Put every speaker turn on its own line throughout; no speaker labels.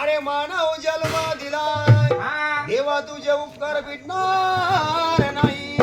अरे मानव जन्म दिलाय.
हा.
देवा तुझे उपकार भेटणार नाही.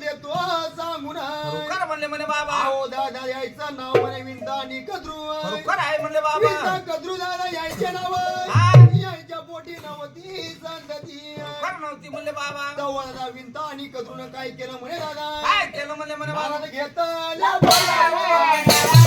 देतो सांगून.
म्हणले म्हणे बाबा.
अहो दादा यायचं नाव म्हणे विंता आणि कद्रू आहे.
बरोबर आहे म्हणले बाबा.
कद्रू दादा यायचे नाव
हा.
यायच्या पोटी नवती संतती
नव्हती म्हणले बाबा.
दादा विंता आणि कद्रून काय केलं म्हणे दादा?
काय केलं म्हणले म्हणे बाबा?
बोलावं.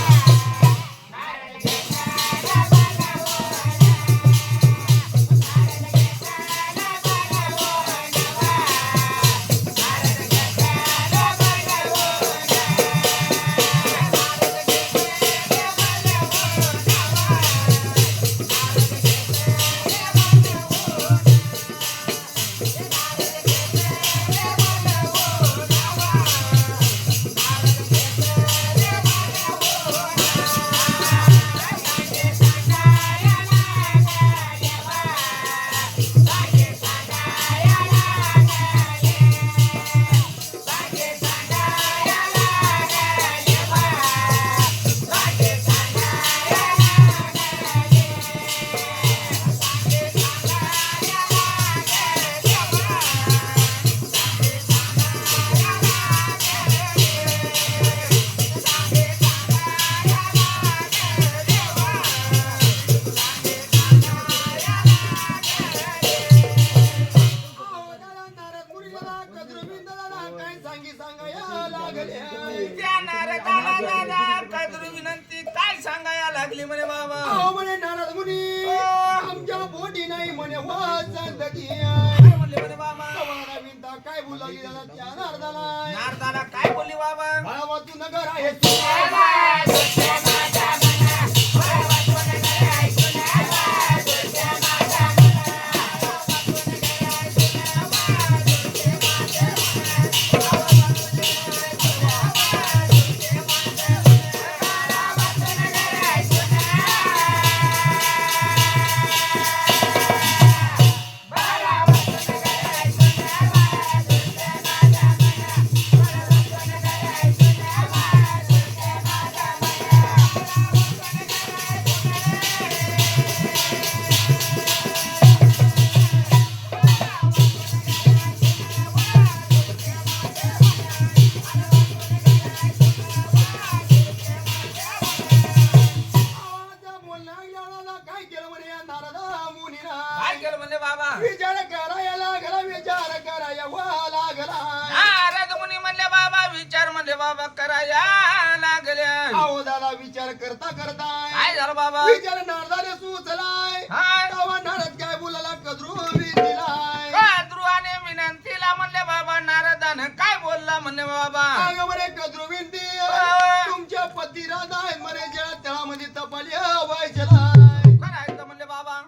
तळामध्ये तपाली व्हायच्या
करायचं म्हणले बाबा.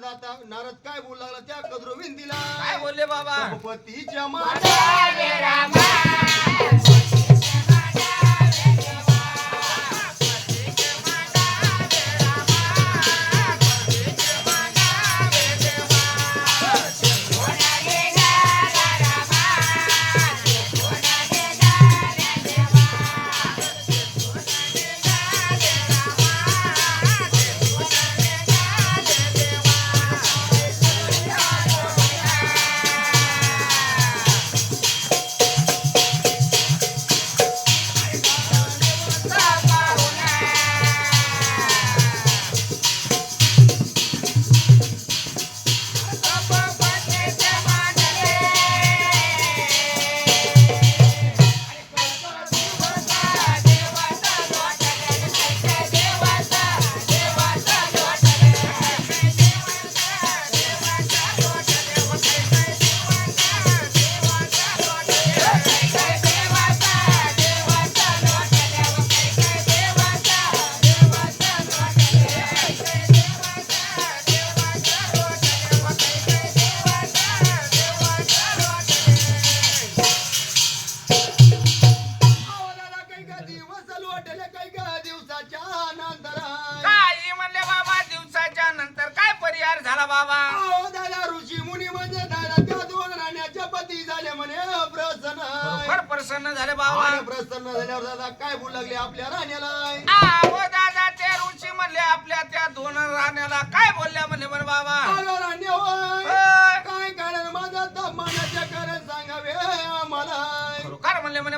दादा नारद काय बोलू लागला त्या कद्रू विनंतीला
काय बोलले बाबा?
पतीच्या माता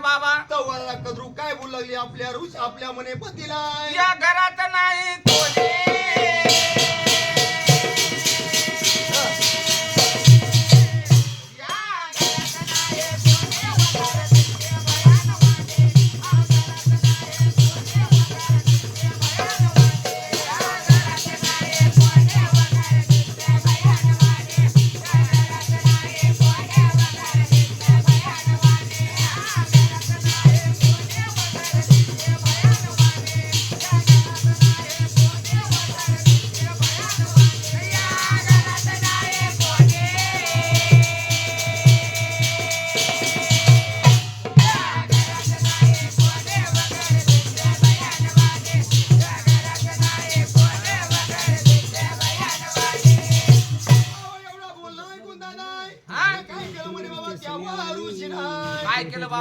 बाबा.
तवाला कद्रू काय बोलू लागली आपल्या ऋषी आपल्या म्हणे पतीला
या घरात नाही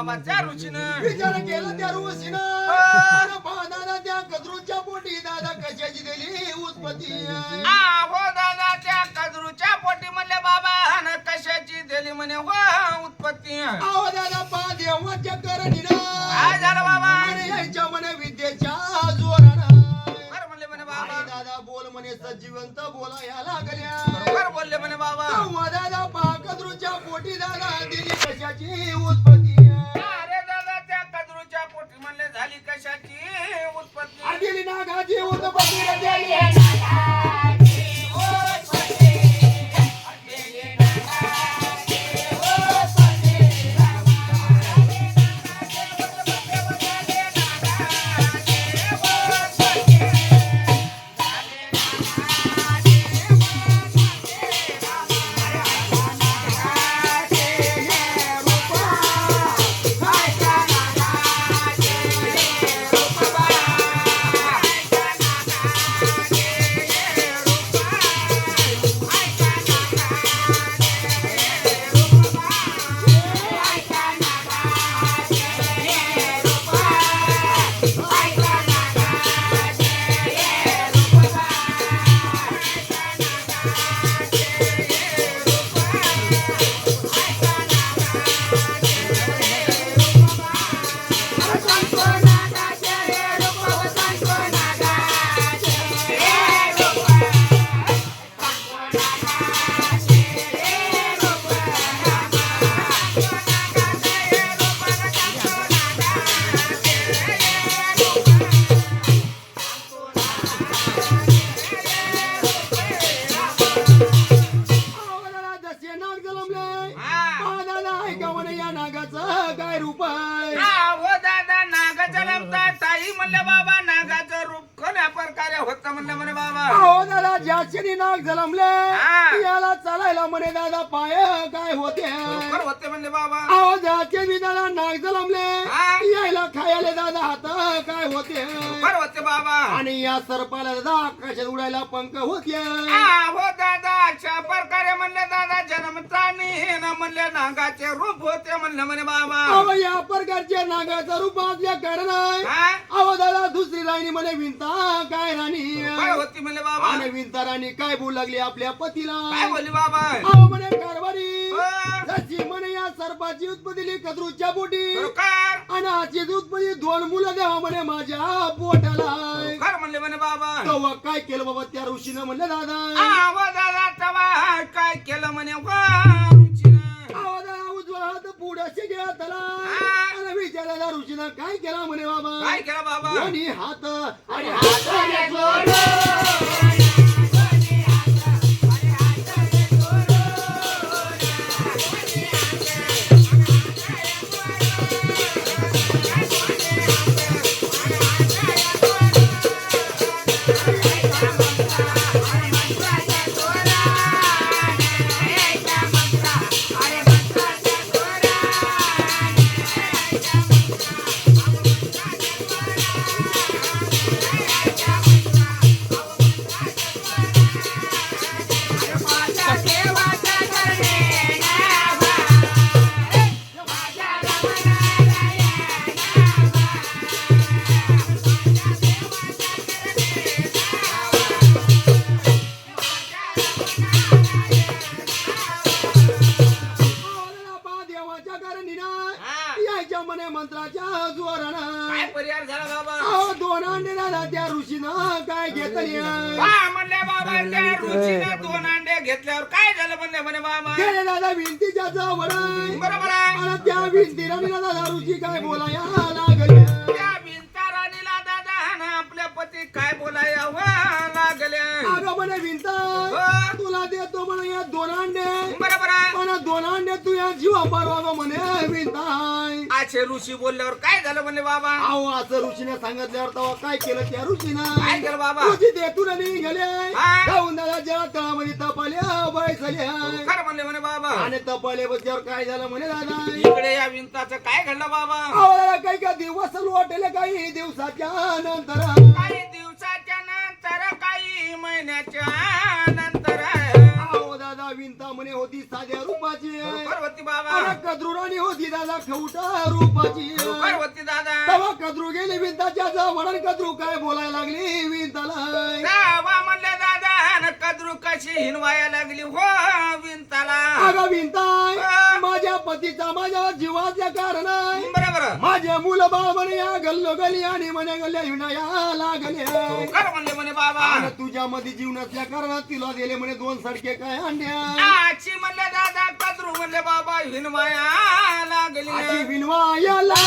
त्या ऋषीनं. विचार केला त्या
हा.
पहा दादा त्या कद्रूच्या पोटी दादा कशाची दिली? उत्पत्ती
आहो दादा त्या कजरूच्या पोटी म्हणले बाबा न कशाची दिली म्हणे? हो उत्पत्ती
अहो दादा पहा देवाच्या करणीनं
काय झालं बाबा.
आणि यायच्या म्हणे विद्येच्या जोरानं.
बरं म्हणले म्हणे
आणि
बाबा.
दादा बोल म्हणे सजीवंत बोलाया लागल्या.
बरोबर बोलले म्हणे बाबा.
तेव्हा दादा पहा कद्रूच्या पोटी दादा दिली कशाची?
उत्पत्ती
कशाची उत्पत्ती
दिली नागाची उत्पत्ती रे दिली.
ताई म्हणले बाबा नागाचं रूप कोण्या प्रकारे होतं म्हणलं म्हणे बाबा.
अहो दादा ज्याचे नाग जलमले
हा.
याला चालायला म्हणे दादा पाय काय होते?
बरोबर होते म्हणले बाबा.
अहो ज्याचे बी दादा नाग जलमले
हा.
यायला खायला दादा हात काय होते?
बरोबर होते बाबा.
आणि या सर्पाला दादा आकाशात उडायला पंख होते.
हा, हो दादा. अशा प्रकारे म्हणले दादा जन्मतानी ना म्हणले नागाचे रूप होते म्हणले म्हणे बाबा.
अहो या प्रकारच्या नागाचा रूप असल्या कारण
हा?
अहो दादा दुसरी राणी म्हणे विंता काय
काय होती म्हणले बाबा?
आणि काय बोलू लागली आपल्या पतीला?
काय बोलली बाबा?
अहो म्हणे कारभारी. म्हणे या सर्पाची उत्पत्ती कदरूच्या पोटी.
खरोखर
आणि आजची उत्पत्ती दोन मुलं द्यावा म्हणे माझ्या पोटाला.
खरोखर म्हणले म्हणे बाबा.
तेव्हा काय केलं बाबा त्या ऋषीनं म्हणलं दादा?
हो दादा तवा काय केलं म्हणे वा,
हात पुढे घ्या त्याला
हा.
आणि विचारायला ऋषीनं काय केलं म्हणे बाबा?
काय केलं बाबा?
आणि हात आणि हात म्हणे मंत्राच्या जोरानं.
काय परिहार झाला बाबा?
अहो दोन अंडे दादा त्या ऋषीनं काय घेतली
वा म्हणले बाबा त्या रुचीनं दोन अंडे घेतल्यावर काय झालं म्हणले म्हणे बाबा?
गेले दादा भिंतीच्या जवळ.
बरोबर आहे.
आणि त्या भिंतीला दादा ऋषी काय बोलाया लागले?
त्या भिंता राणीला दादा ना आपल्या पती काय बोलाया वा लागल्या
अगं म्हणे भिंता
हो.
तुला देतो म्हणे या दोन अंडे.
बरोबर आहे.
पण दोन अंडे तू या जीवा परवा म्हणे भिंताय
आचे ऋषी बोलल्यावर काय झालं म्हणले बाबा?
अहो असं ऋषीने सांगितल्यावर तेव्हा काय केलं त्या
काय
ऋषीनं
केलं बाबा?
ऋषी देतून गेले.
हा.
दादा जळा तळामध्ये तपाल्या बैसल्या
खरं म्हणले म्हणे बाबा.
आणि तपाले बसल्यावर काय झालं म्हणे दादा?
इकडे या भिंताचं काय घडलं बाबा?
आवळाला काही का दिवस वाटले काही दिवसाच्या नंतर.
काही दिवसाच्या नंतर काही महिन्याच्या नंतर.
अहो दादा विंता म्हणे होती साध्या रूपाची.
होती बाबा.
आणि कद्रुराणी होती दादा खवटा रूपाची.
होती दादा.
तेव्हा कद्रू गेली विंताच्या जवळ कद्रू काय बोलायला लागली विंताला?
गावा म्हणले दादा न कद्रू कशी हिनवाया लागली? हो विंताला.
अगं विंताय माझ्या पतीचा माझ्या जीवाच्या कारण
बरोबर.
माझ्या मुलं बाळ म्हणे या गल्लो गली आणि म्हणे गल्ल्या विनाया लागले.
खरं म्हणले म्हणे बाबा?
आणि तुझ्या मध्ये जीव नसल्या कारणात तिला दिले म्हणे दोन सडके काय अंड्या
आची म्हणले दादा कद्रू म्हणले बाबा हिनवाया केली
आजी
ना
विनवायाला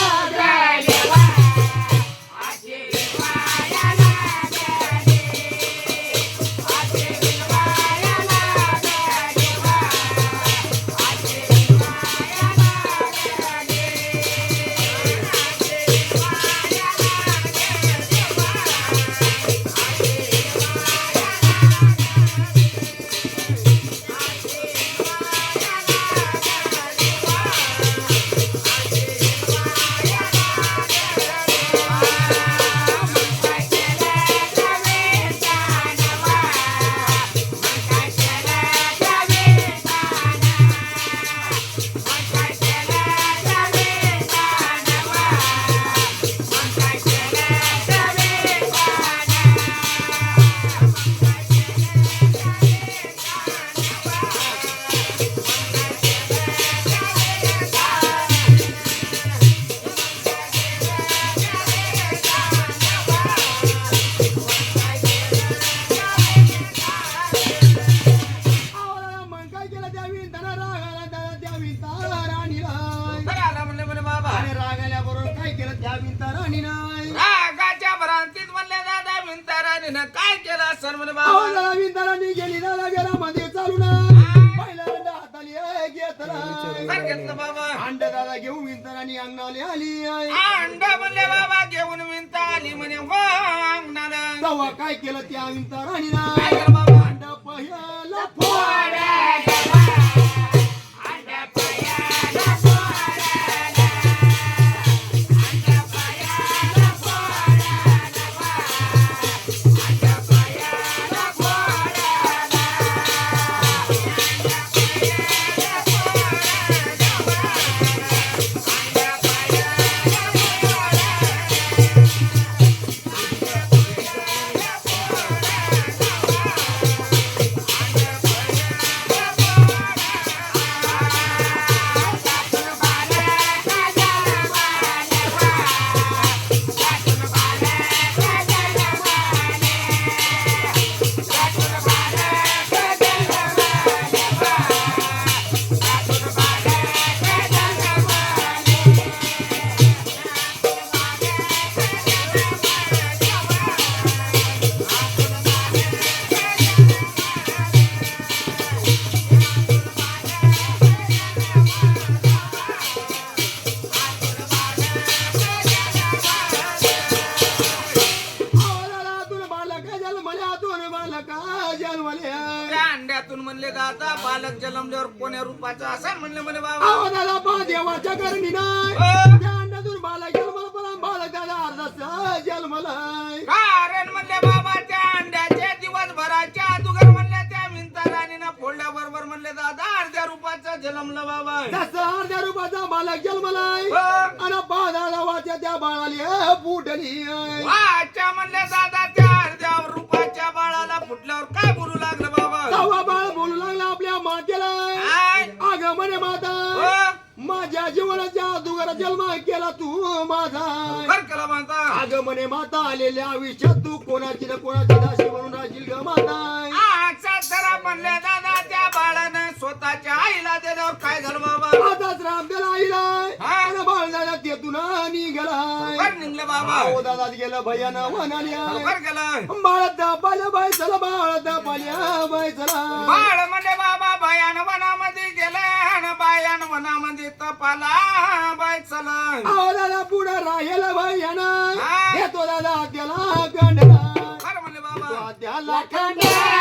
आली
अंडा
म्हणले बाबा घेऊन विंता आली म्हणे अंगणाला
तेव्हा काय केलं त्या विंता
केलं बाबा?
अंड पहिला फोड
जन्मल्यावर कोण्या रूपाचा? असं म्हणले म्हणे बाबा.
आवाजाला पा देवाच्या करणी नाही. त्या अंडातून बालक जन्मला पण बालक दादा अर्धाचा जन्मलाय
कारण म्हणले बाबा त्या अंड्याचे दिवसभराच्या अगोदर म्हणले त्या विंता राणीनं फोडल्या बरोबर म्हणले दादा अर्ध्या रूपाचा जन्मलं बाबा.
जसं अर्ध्या रुपयाचा बालक जन्मलाय
हो.
आणि बाधा नावाच्या त्या बाळाला फुटली.
वाच्या म्हणले दादा त्या अर्ध्या रूपाच्या बाळाला फुटल्यावर काय बोलू लागलं
माझ्या जीवनाच्या दुगर जन्म केला तू माझा.
केला
अग म्हणे माता आलेल्या आयुष्यात तू कोणाची ना कोणाची दासी म्हणून राहशील ग माता.
आजचा जरा म्हणले दादा त्या बाळानं स्वतःच्या आईला दिल्यावर काय झालं बाबा?
आताच राम त्याला आईला.
हा.
आणि बाळ दादा तेथून निघालाय.
कर निघले बाबा.
हो दादा गेलं भयानं वनाल्या
कर गेलं.
बाळ दापाल्या बाय चला बाळ दापाल्या बाय चला.
बाळ म्हणजे बाबा बायान वनामध्ये गेले आणि बायान वनामध्ये तपाला बाय चल
आवडाला पुढं राहिला भयानं. येतो दादा त्याला
म्हणले बाबा.
त्याला कंडला